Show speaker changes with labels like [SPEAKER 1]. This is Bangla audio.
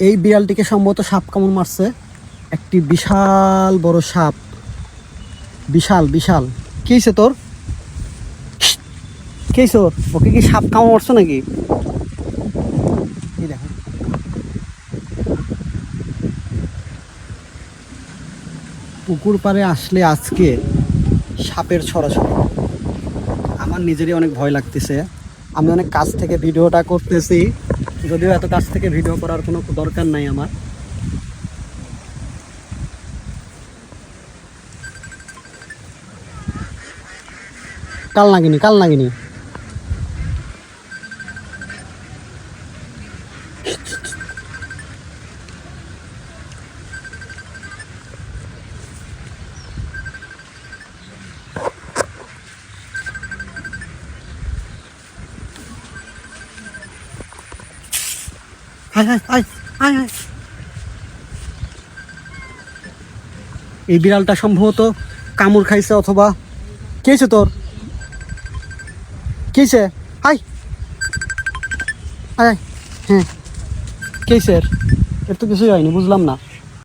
[SPEAKER 1] এই বিড়ালটিকে সম্ভবত সাপ কামড় মারছে। একটি বিশাল বড় সাপ। বিশাল বিশাল। কি হয়েছে তোর? কি হয়েছে ওর ওকে কি সাপ কামড় মারছে নাকি? দেখো। পুকুর পাড়ে আসলে আজকে সাপের ছড়াছড়ি। আমার নিজেরই অনেক ভয় লাগতেছে। আমি অনেক কাছ থেকে ভিডিওটা করতেছি। যদিও এত কাছ থেকে ভিডিও করার কোনো দরকার নাই আমার। কাল নাগিনি কাল নাগিনি। এই বিড়ালটা সম্ভবত কামড় খাইছে অথবা কেছে তোর? কেছে আই আয়। হ্যাঁ। কেসের? এর তো কিছুই হয়নি, বুঝলাম না।